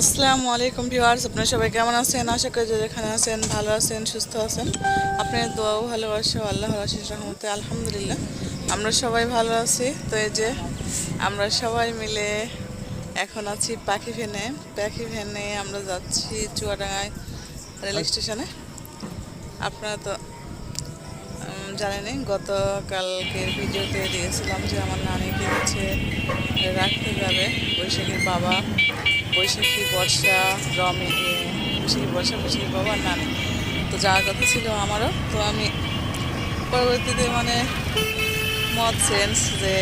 আসসালামু আলাইকুম ভিউয়ার্স, আপনারা সবাই কেমন আছেন? আশা করি যে যেখানে আছেন, ভালো আছেন, সুস্থ আছেন। আপনার দোয়াও ভালোবাসা আল্লাহর আশিস রহমতে, আলহামদুলিল্লাহ। আমরা সবাই ভালো আছি। তো এই যে আমরা সবাই মিলে এখন আছি পাখি ভ্যানে। পাখি ভ্যানে আমরা যাচ্ছি চুয়াডাঙ্গায় রেল স্টেশনে। আপনারা তো উম, জানেনই গতকালকের ভিডিওতে দিয়েছিলাম যে আমার নানিকে হচ্ছে রাখতে যাবে বৈশাখীর বাবা। বৈশাখী বর্ষা রমে বৈশাখী বর্ষা বৈশাখী বাবা নানি। তো যাওয়ার কথা ছিল আমারও। তো আমি পরবর্তীতে মানে মত সেন্স যে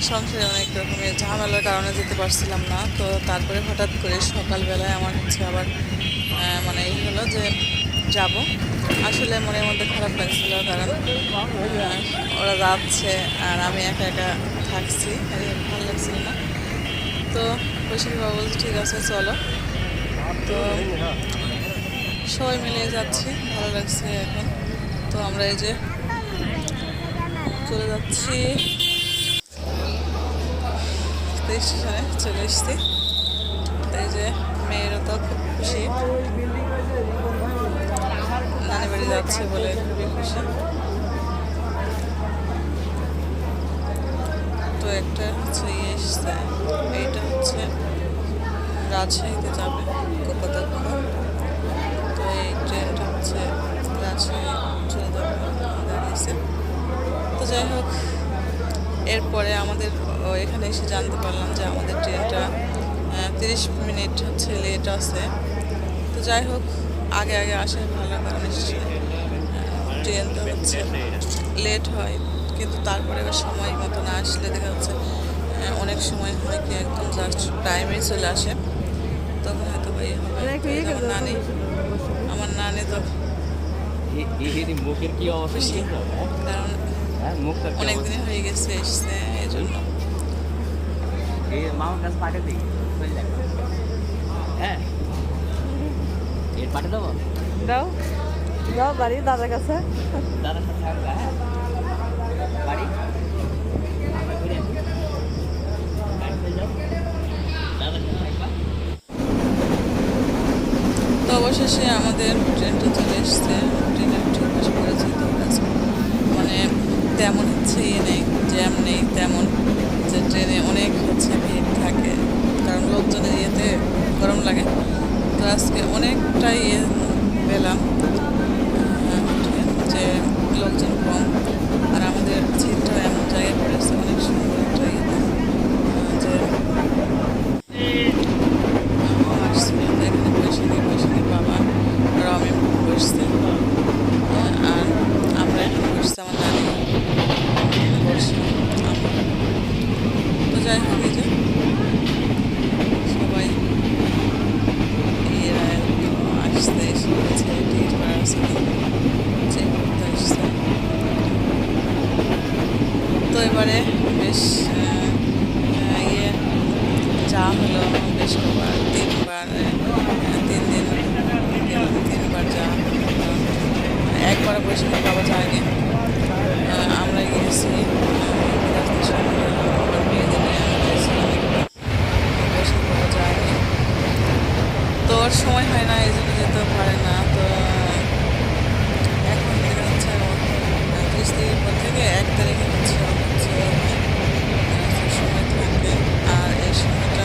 সংসারে অনেক রকমের ঝামেলার কারণে যেতে পারছিলাম না। তো তারপরে হঠাৎ করে সকালবেলায় আমার হচ্ছে আবার মানে এই হলো যে যাব। আসলে মনের মধ্যে খারাপ লাগছিল কারণ ওরা যাচ্ছে আর আমি একা একা থাকছি। ভালো লাগছিল না। তো বৈশাখী বাবা বলছে, ঠিক আছে, চলো। তো সবাই মিলে যাচ্ছি, ভালো লাগছে এখন। তো আমরা এই যে চলে যাচ্ছি। স্টেশনে চলে এসছি। তাই যে মেয়েরও তো খুব খুশি। যাচ্ছে বলে খুবই খুশি। তো একটা হচ্ছে ইয়ে এসছে, এইটা হচ্ছে রাজশাহীতে যাবে কোপাদক্ষ তো এই ট্রেনটা হচ্ছে রাজশাহী তো যাই হোক, এরপরে আমাদের এখানে এসে জানতে পারলাম যে আমাদের ট্রেনটা তিরিশ মিনিট হচ্ছে লেট আছে। তো যাই হোক, আগে আগে আসে ভালো, কারণ এসে ট্রেনটা হচ্ছে লেট হয় কিন্তু তারপরে আবার সময় মতো না আসলে দেখা যাচ্ছে অনেক সময় হয় কি একদম জাস্ট টাইমে চলে আসে। তখন হয়তো বা ইয়ে হবে তো এই যে আমার নানি আমার নানি তো মুখের কি অবস্থা? কারণ হ্যাঁ মুখটা কি অনেক অবস্থা? হয়ে গেছে এসছে এই জন্য এই মামার কাছে পাঠিয়ে দিই হ্যাঁ। এর পাঠিয়ে দেবো? দাও। যাও বাড়ি দাদার কাছে। হ্যাঁ? তো অবশেষে আমাদের ট্রেনটা চলে এসছে। ট্রেনের ঠিক বসে পড়েছি তো আজকে মানে তেমন হচ্ছে ইয়ে নেই জ্যাম নেই তেমন যে ট্রেনে অনেক হচ্ছে ভিড় থাকে। কারণ লোকজনের ইয়েতে গরম লাগে। তো আজকে অনেকটাই ইয়ে পেলাম আহ, ট্রেন যে লোকজন কম আর আমাদের সিটটা এমন জায়গায় পড়েছে অনেক সুন্দর একটা ইয়েতে আহ, যে আসছিল এখানে বৈশাখী বৈশাখী বাবা রমে বসছে আর আমরা এখানে বসছি আমার নানি বসে আমরা তো যাই হোক এই যে সবাই এরা আসতে এসে গেছে টিকিট করা আছে চেক করতে আসছে তো এবারে বেশ আহ, আহ, ইয়ে চা কবার তিনবার তিন দিন তিনবার হলো। একবার বসে বাবা যায়নি আমরা গিয়েছি আহ, বিরাজনীর সঙ্গে আমার মেয়েদের নিয়ে আমরা গিয়েছিলাম একবার। বসে বাবা যায়নি তো ওর সময় হয় না এই জন্য যেতে পারে না তো এখন দেখা যাচ্ছে ত্রিশ তারিখের পর থেকে এক তারিখে হচ্ছে সময় থাকবে আর এই সময়টা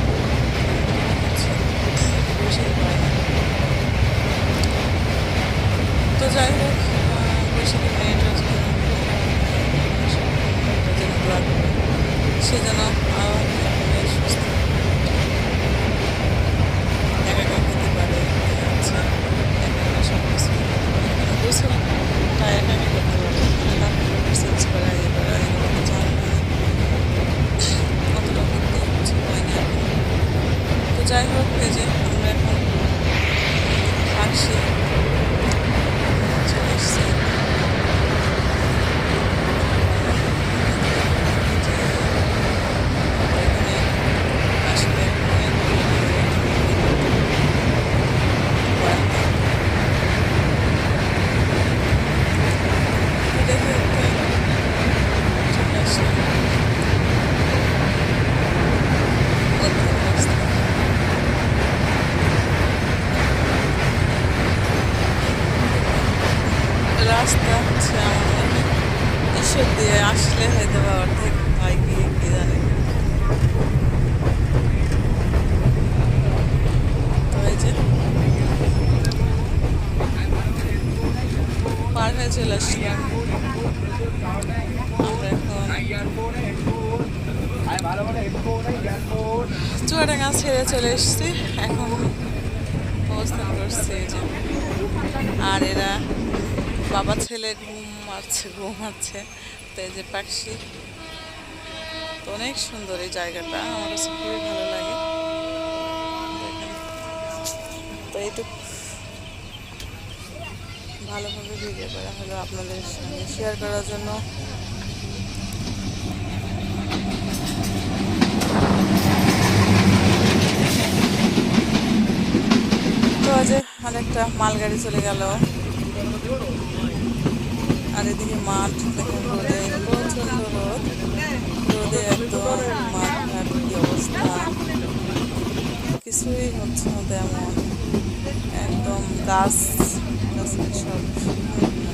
রাস্তা হচ্ছে হয় ঈশ্বর দিয়ে আসলে হয়তো বা অর্ধেক হয় কি কি জানে পার হয়ে চলে আসলাম। আমরা এখন চুয়াডাঙ্গা ছেড়ে চলে এসেছি। এখন অবস্থান করছি আর এরা বাবা ছেলে ঘুম মারছে ঘুম মারছে তো এই যে পাখি, তো অনেক সুন্দর এই জায়গাটা। আমার কাছে খুবই ভালো লাগে। তো এইটুকু। ভালোভাবে ভিডিও করা হলো আপনাদের সঙ্গে শেয়ার করার জন্য। তো আজ অনেকটা মালগাড়ি চলে গেল। আর এদিকে মাঠ দেখুন রোদে প্রচণ্ড রোদ। রোদে একদম মাঠ ঘাট কি অবস্থা? কিছুই হচ্ছে না তেমন। একদম গাছ গাছ সব।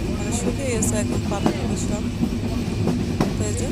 মানে শুকিয়ে গেছে একদম পাতাগুলো সব। তাই যে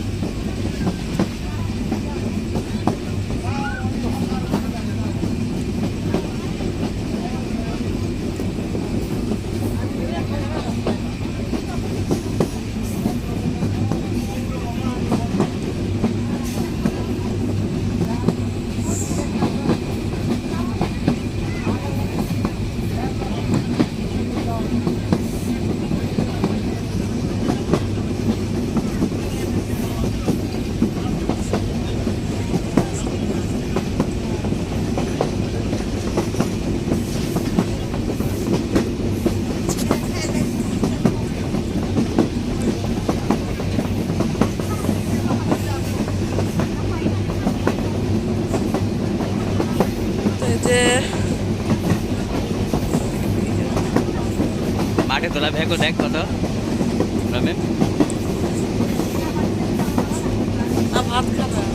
তোলা ভেগো দেখ কত। ভাত খাবে।